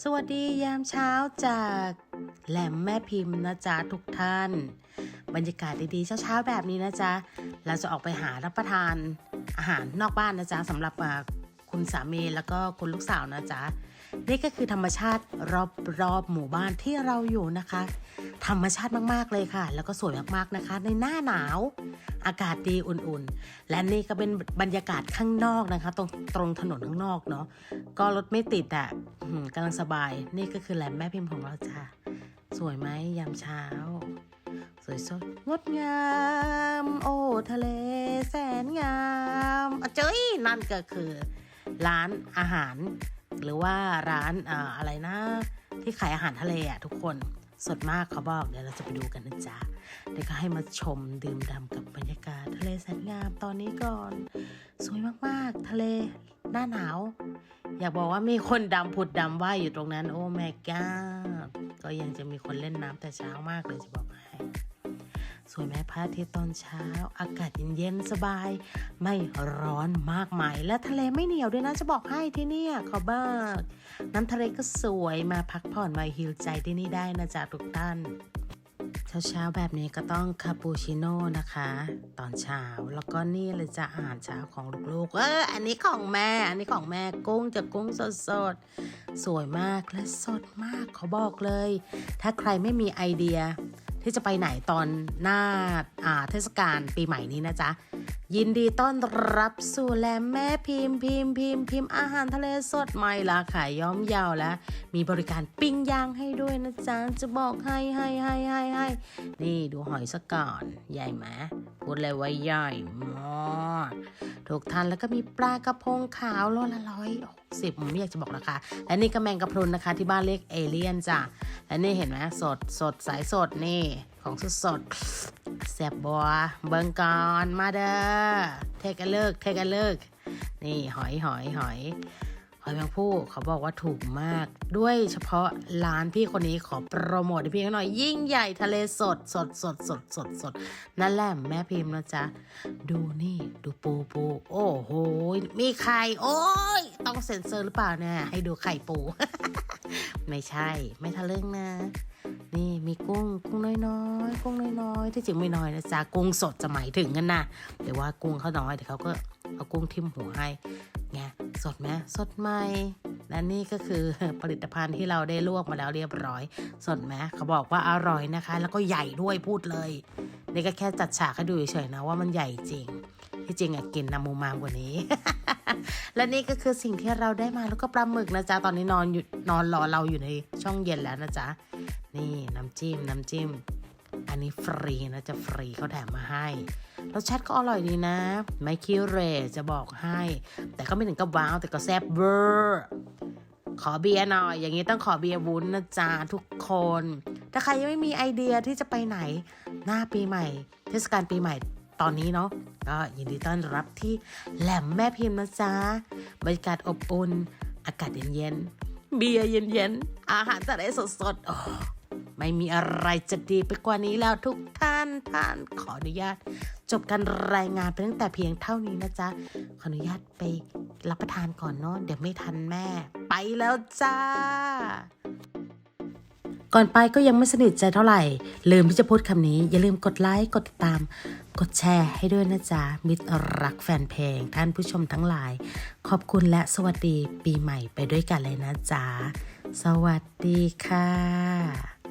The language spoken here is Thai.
สวัสดียามเช้าจากแหลมแม่พิมพ์นะจ๊ะทุกท่าน บรรยากาศดีๆเช้าๆแบบนี้นะจ๊ะเราจะออกไปหารับประทานอาหารนอกบ้านนะจ๊ะสำหรับคุณสามีแล้วก็คุณลูกสาวนะจ๊ะนี่ก็คือธรรมชาติรอบๆหมู่บ้านที่เราอยู่นะคะ ธรรมชาติมากๆเลยค่ะ แล้วก็สวยมากๆนะคะ ในหน้าหนาว อากาศดีอุ่นๆ และนี่ก็เป็นบรรยากาศข้างนอกนะคะ ตรงตรงถนนข้างนอกเนาะก็รถไม่ติดอะ่ะกำลังสบาย นี่ก็คือแหลมแม่พิมพ์ของเราจ้าสวยไหมยามเช้า สวยสดงดงาม โอ้ทะเลแสนงามอเจ้ยนั่นก็คือ ร้านอาหาร หรือว่าร้านออะไรนะ ที่ขายอาหารทะเลอะทุกคน สดมากเขาบอกเดี๋ยวเราจะไปดูกันนะจ๊ะเดี๋ยวก็ให้มาชมดื่มด่ำกับบรรยากาศ ทะเลแสนงามตอนนี้ก่อน สวยมากๆ ทะเลหน้าหนาว อยากบอกว่ามีคนดำผุดดำว่ายอยู่ตรงนั้น โอ้แม่ก้าก็ยังจะมีคนเล่นน้ำแต่เช้ามากเลยจะบอกให้ สวยไหมพระอาทิตย์ตอนเช้า อากาศเย็นๆสบาย ไม่ร้อนมากมาย และทะเลไม่เหนียวด้วยนะจะบอกให้ที่นี่ขอบ้ากน้ำทะเลก็สวยมาพักผ่อนมาฮิลใจที่นี่ได้นะจ๊ะทุกท่านเช้าๆแบบนี้ก็ต้องคาปูชิโน่นะคะ ตอนเช้าแล้วก็นี่เลยจะอาหารเช้าของลูกๆ เอออันนี้ของแม่ อันนี้ของแม่กุ้งจะกุ้งสดๆ สวยมากและสดมากเขาบอกเลย ถ้าใครไม่มีไอเดีย ที่จะไปไหนตอนหน้าเทศกาลปีใหม่นี้นะจ๊ะ ยินดีต้อนรับสู่แหลมแม่พิมพ์พิมพ์พิมพ์พิมพ์อาหารทะเลสดใหม่ราคาย้อมเยาวและ มีบริการปิ้งย่างให้ด้วยนะจ๊ะ จะบอกให้ให้ให้ให้ให้นี่ดูหอยซะก่อน ใหญ่ไหม พูดเลยว่าใหญ่มากถูกทันแล้วก็มีปลากระพงขาวโลละร้อยหกสิบผมไม่อยากจะบอกราคาและนี่ก็แมงกะพรุนนะคะ ที่บ้านเรียกเอเลียนจ้ะและนี่เห็นไหมสดสดสายสดนี่ของสดสดแซบบัวเบิงกอนมาเด้อเทกันเลิกเทกันเลิกนี่หอยหอยหอย หอยแมงผู้เขาบอกว่าถูกมาก ด้วยเฉพาะร้านพี่คนนี้ขอโปรโมทให้พี่เขาหน่อย ยิ่งใหญ่ทะเลสดสดสดสดสดสดนั่นแหละแม่พิมพ์นะจ๊ะ ดูนี่ดูปูปูโอ้โห มีไข่โอ้ย ต้องเซ็นเซอร์หรือเปล่าเนี่ยให้ดูไข่ปู ไม่ใช่ ไม่ทะลึ่งนะนี่มีกุ้งกุ้งน้อยๆกุ้งน้อยๆที่จริงไม่น้อยนะจ๊ะกุ้งสดจะหมายถึงกันนะแต่ว่ากุ้งเขาน้อยแต่เขาก็เอากุ้งทิ่มหัวให้ไง สดไหมสดไหมและนี่ก็คือผลิตภัณฑ์ที่เราได้ลวกมาแล้วเรียบร้อย สดไหมเขาบอกว่าอร่อยนะคะ แล้วก็ใหญ่ด้วยพูดเลยนี่ก็แค่จัดฉากให้ดูเฉยๆนะว่ามันใหญ่จริง ที่จริงอะกินนามูมามกว่านี้ และนี่ก็คือสิ่งที่เราได้มาแล้วก็ปลาหมึกนะจ๊ะตอนนี้นอนอยู่นอนรอเราอยู่ในช่องเย็นแล้วนะจ๊ะนี่น้ำจิ้มน้ำจิ้ม อันนี้ฟรีนะจะฟรีเขาแถมมาให้ รสชาติก็อร่อยดีนะ ไม่คิวเรจะบอกให้ แต่ก็ไม่ถึงกับว้าวแต่ก็แซ่บเวอร์ขอเบียร์หน่อย อย่างนี้ต้องขอเบียร์วุ้นนะจ๊ะทุกคน ถ้าใครยังไม่มีไอเดียที่จะไปไหน หน้าปีใหม่ เทศกาลปีใหม่ตอนนี้เนาะก็ยินดีต้อนรับที่แหลมแม่พิมพ์นะจ๊ะบรรยากาศอบอุ่น อากาศเย็นๆเบียร์เย็นๆอาหารทะเลสดๆโอ้ไม่มีอะไรจะดีไปกว่านี้แล้วทุกท่านท่านขออนุญาต จบการรายงานไปตั้งแต่เพียงเท่านี้นะจ๊ะ ขออนุญาตไปรับประทานก่อนเนาะเดี๋ยวไม่ทันแม่ ไปแล้วจ้า ก่อนไปก็ยังไม่สนิทใจเท่าไหร่ ลืมที่จะพูดคำนี้ อย่าลืมกดไลค์ กดติดตาม กดแชร์ให้ด้วยนะจ๊ะ มิตรรักแฟนเพลง ท่านผู้ชมทั้งหลาย ขอบคุณและสวัสดีปีใหม่ไปด้วยกันเลยนะจ๊ะ สวัสดีค่ะ